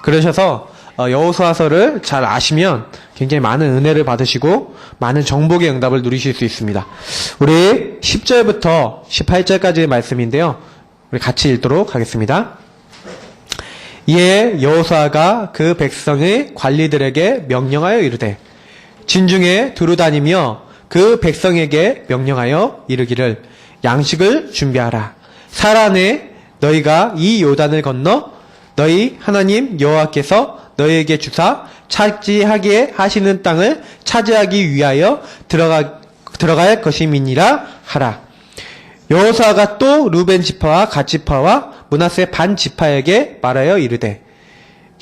그러셔서 어, 여호수아서를 잘 아시면 굉장히 많은 은혜를 받으시고 많은 정복의 응답을 누리실 수 있습니다. 우리 10절부터 18절까지의 말씀인데요. 우리 같이 읽도록 하겠습니다. 이에 여호수아가 그 백성의 관리들에게 명령하여 이르되 진중에 두루다니며 그 백성에게 명령하여 이르기를 양식을 준비하라. 살 안에 너희가 이 요단을 건너 너희 하나님 여호와께서 너희에게 주사 차지하게 하시는 땅을 차지하기 위하여 들어가 들어갈 것임이니라 하라. 여호수아가 또 루벤 지파와 갓 지파와 문하세 반 지파에게 말하여 이르되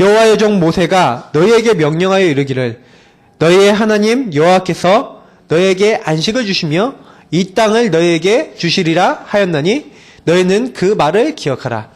여호와의 종 모세가 너희에게 명령하여 이르기를 너희의 하나님 여호와께서 너희에게 안식을 주시며 이 땅을 너희에게 주시리라 하였나니 너희는 그 말을 기억하라.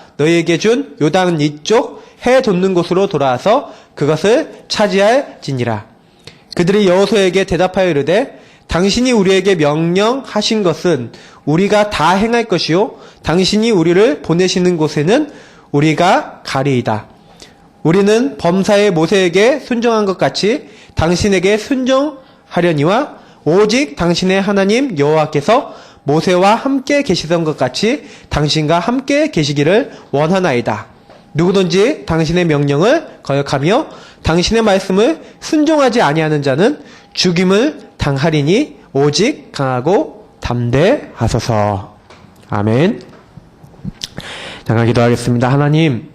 너희에게 준 요단 이쪽 해 돋는 곳으로 돌아와서 그것을 차지할지니라. 그들이 여호수에게 대답하여 이르되 당신이 우리에게 명령하신 것은 우리가 다 행할 것이요 당신이 우리를 보내시는 곳에는 우리가 가리이다. 우리는 범사의 모세에게 순종한 것 같이 당신에게 순종하려니와 오직 당신의 하나님 여호와께서 모세와 함께 계시던 것 같이 당신과 함께 계시기를 원하나이다. 누구든지 당신의 명령을 거역하며 당신의 말씀을 순종하지 아니하는 자는 죽임을 당하리니 오직 강하고 담대하소서. 아멘. 잠깐 기도하겠습니다. 하나님,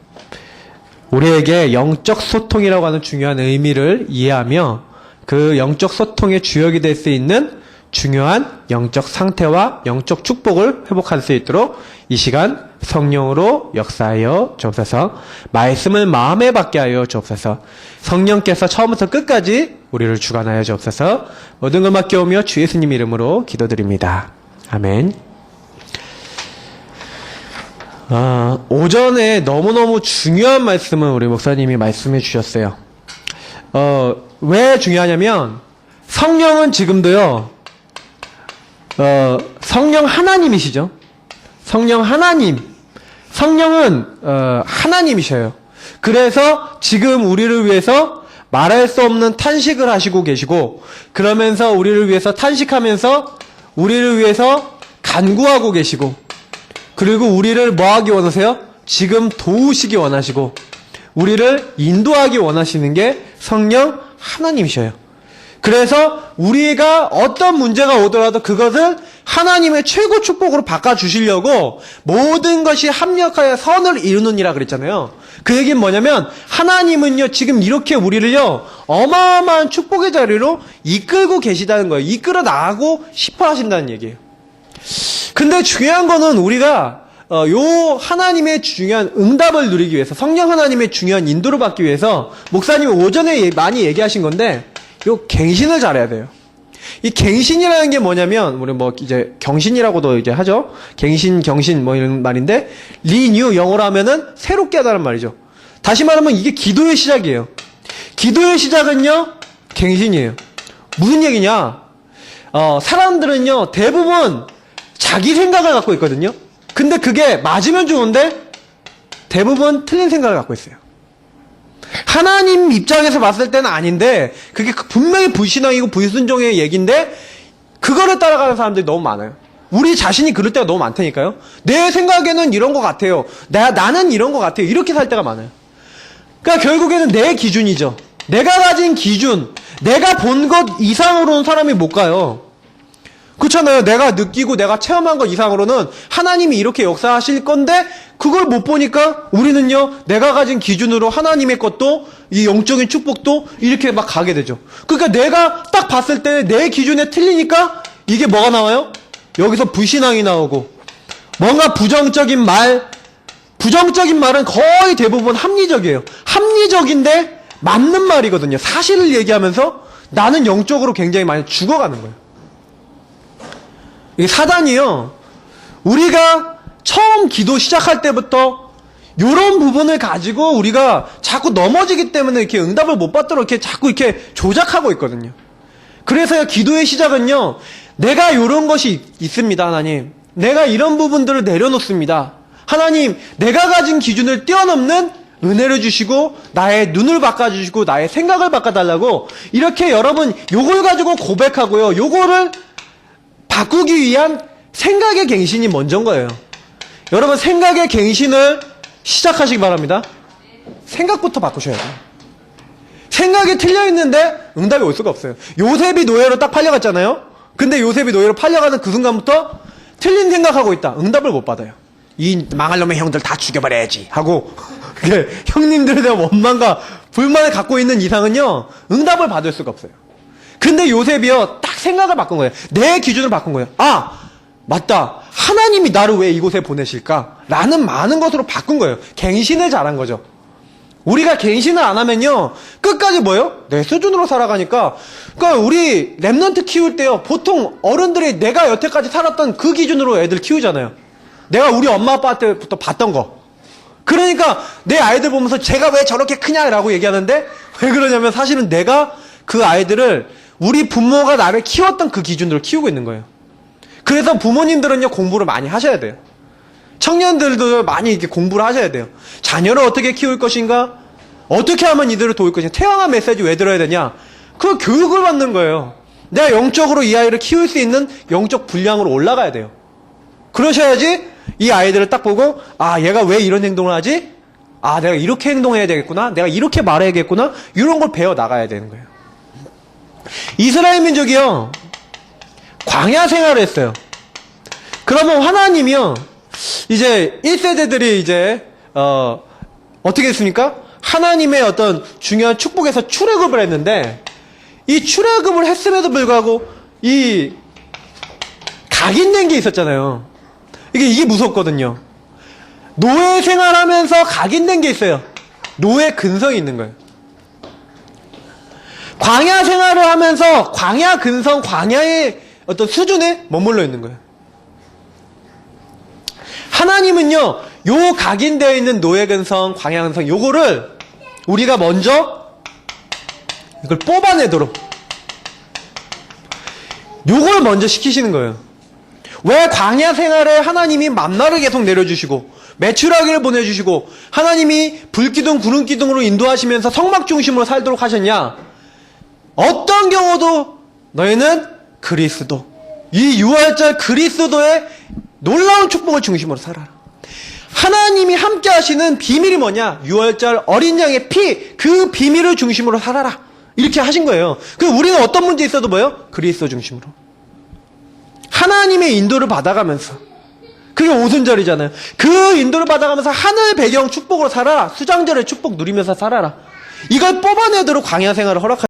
우리에게 영적 소통이라고 하는 중요한 의미를 이해하며 그 영적 소통의 주역이 될 수 있는 중요한 영적 상태와 영적 축복을 회복할 수 있도록 이 시간 성령으로 역사하여 주옵소서 말씀을 마음에 받게 하여 주옵소서 성령께서 처음부터 끝까지 우리를 주관하여 주옵소서 모든 걸 맡겨오며 주 예수님 이름으로 기도드립니다. 아멘 아, 오전에 너무너무 중요한 말씀을 우리 목사님이 말씀해 주셨어요. 어, 왜 중요하냐면, 성령은 지금도요, 어, 성령 하나님이시죠? 성령 하나님. 성령은, 어, 하나님이셔요. 그래서 지금 우리를 위해서 말할 수 없는 탄식을 하시고 계시고, 그러면서 우리를 위해서 탄식하면서 우리를 위해서 간구하고 계시고, 그리고 우리를 뭐 하기 원하세요? 지금 도우시기 원하시고, 우리를 인도하기 원하시는 게 성령 하나님이셔요. 그래서 우리가 어떤 문제가 오더라도 그것을 하나님의 최고 축복으로 바꿔주시려고 모든 것이 합력하여 선을 이루느니라 그랬잖아요. 그 얘기는 뭐냐면 하나님은요 지금 이렇게 우리를요 어마어마한 축복의 자리로 이끌고 계시다는 거예요. 이끌어 나가고 싶어 하신다는 얘기예요. 근데 중요한 거는 우리가 어, 요 하나님의 중요한 응답을 누리기 위해서 성령 하나님의 중요한 인도를 받기 위해서 목사님이 오전에 예- 많이 얘기하신 건데 요 갱신을 잘해야 돼요. 이 갱신이라는 게 뭐냐면 우리 뭐 이제 경신이라고도 이제 하죠. 갱신, 경신 뭐 이런 말인데 리뉴 영어로 하면은 새롭게 하다는 말이죠. 다시 말하면 이게 기도의 시작이에요. 기도의 시작은요 갱신이에요. 무슨 얘기냐? 어, 사람들은요 대부분 자기 생각을 갖고 있거든요. 근데 그게 맞으면 좋은데 대부분 틀린 생각을 갖고 있어요. 하나님 입장에서 봤을 때는 아닌데 그게 분명히 불신앙이고 불순종의 얘기인데 그거를 따라가는 사람들이 너무 많아요. 우리 자신이 그럴 때가 너무 많다니까요. 내 생각에는 이런 것 같아요. 나, 나는 이런 것 같아요. 이렇게 살 때가 많아요. 그러니까 결국에는 내 기준이죠. 내가 가진 기준, 내가 본 것 이상으로는 사람이 못 가요. 그렇잖아요. 내가 느끼고 내가 체험한 것 이상으로는 하나님이 이렇게 역사하실 건데 그걸 못 보니까 우리는요 내가 가진 기준으로 하나님의 것도 이 영적인 축복도 이렇게 막 가게 되죠. 그러니까 내가 딱 봤을 때 내 기준에 틀리니까 이게 뭐가 나와요? 여기서 불신앙이 나오고 뭔가 부정적인 말 부정적인 말은 거의 대부분 합리적이에요. 합리적인데 맞는 말이거든요. 사실을 얘기하면서 나는 영적으로 굉장히 많이 죽어가는 거예요. 이 사단이요. 우리가 처음 기도 시작할 때부터 이런 부분을 가지고 우리가 자꾸 넘어지기 때문에 이렇게 응답을 못 받도록 이렇게 자꾸 이렇게 조작하고 있거든요. 그래서 기도의 시작은요. 내가 이런 것이 있습니다, 하나님. 내가 이런 부분들을 내려놓습니다. 하나님, 내가 가진 기준을 뛰어넘는 은혜를 주시고 나의 눈을 바꿔주시고 나의 생각을 바꿔달라고 이렇게 여러분 요걸 가지고 고백하고요. 요거를 바꾸기 위한 생각의 갱신이 먼저인 거예요. 여러분 생각의 갱신을 시작하시기 바랍니다. 생각부터 바꾸셔야 돼요. 생각이 틀려 있는데 응답이 올 수가 없어요. 요셉이 노예로 딱 팔려갔잖아요. 근데 요셉이 노예로 팔려가는 그 순간부터 틀린 생각하고 있다. 응답을 못 받아요. 이 망할 놈의 형들 다 죽여버려야지 하고 형님들에 대한 원망과 불만을 갖고 있는 이상은요 응답을 받을 수가 없어요. 근데 요셉이요 딱 생각을 바꾼 거예요. 내 기준을 바꾼 거예요. 아 맞다. 하나님이 나를 왜 이곳에 보내실까? 라는 많은 것으로 바꾼 거예요. 갱신을 잘한 거죠. 우리가 갱신을 안 하면요 끝까지 뭐예요? 내 수준으로 살아가니까 그러니까 우리 랩런트 키울 때요 보통 어른들이 내가 여태까지 살았던 그 기준으로 애들 키우잖아요 내가 우리 엄마 아빠 때부터 봤던 거 그러니까 내 아이들 보면서 제가 왜 저렇게 크냐라고 얘기하는데 왜 그러냐면 사실은 내가 그 아이들을 우리 부모가 나를 키웠던 그 기준으로 키우고 있는 거예요 그래서 부모님들은요 공부를 많이 하셔야 돼요 청년들도 많이 이렇게 공부를 하셔야 돼요. 자녀를 어떻게 키울 것인가? 어떻게 하면 이들을 도울 것인가? 태양한 메시지 왜 들어야 되냐? 그 교육을 받는 거예요. 내가 영적으로 이 아이를 키울 수 있는 영적 분량으로 올라가야 돼요. 그러셔야지 이 아이들을 딱 보고 아 얘가 왜 이런 행동을 하지? 아 내가 이렇게 행동해야 되겠구나. 내가 이렇게 말해야겠구나. 이런 걸 배워 나가야 되는 거예요. 이스라엘 민족이요 광야 생활을 했어요. 그러면 하나님이요 이제 1세대들이 이제 어 어떻게 했습니까? 하나님의 어떤 중요한 축복에서 출애굽을 했는데 이 출애굽을 했음에도 불구하고 이 각인된 게 있었잖아요. 이게 이게 무섭거든요. 노예 생활하면서 각인된 게 있어요. 노예 근성이 있는 거예요. 광야 생활을 하면서 광야 근성, 광야의 어떤 수준에 머물러 있는 거예요. 하나님은요, 요 각인되어 있는 노예 근성, 광야 근성, 요거를 우리가 먼저 이걸 뽑아내도록 요걸 먼저 시키시는 거예요. 왜 광야 생활에 하나님이 만나를 계속 내려주시고 매출하기를 보내주시고 하나님이 불기둥 구름기둥으로 인도하시면서 성막 중심으로 살도록 하셨냐? 어떤 경우도 너희는 그리스도 이 유월절 그리스도의 놀라운 축복을 중심으로 살아라. 하나님이 함께 하시는 비밀이 뭐냐? 6월절 어린 양의 피, 그 비밀을 중심으로 살아라. 이렇게 하신 거예요. 그 우리는 어떤 문제 있어도 뭐예요? 그리스도 중심으로. 하나님의 인도를 받아가면서. 그게 오순절이잖아요. 그 인도를 받아가면서 하늘 배경 축복으로 살아라. 수장절의 축복 누리면서 살아라. 이걸 뽑아내도록 광야 생활을 허락하신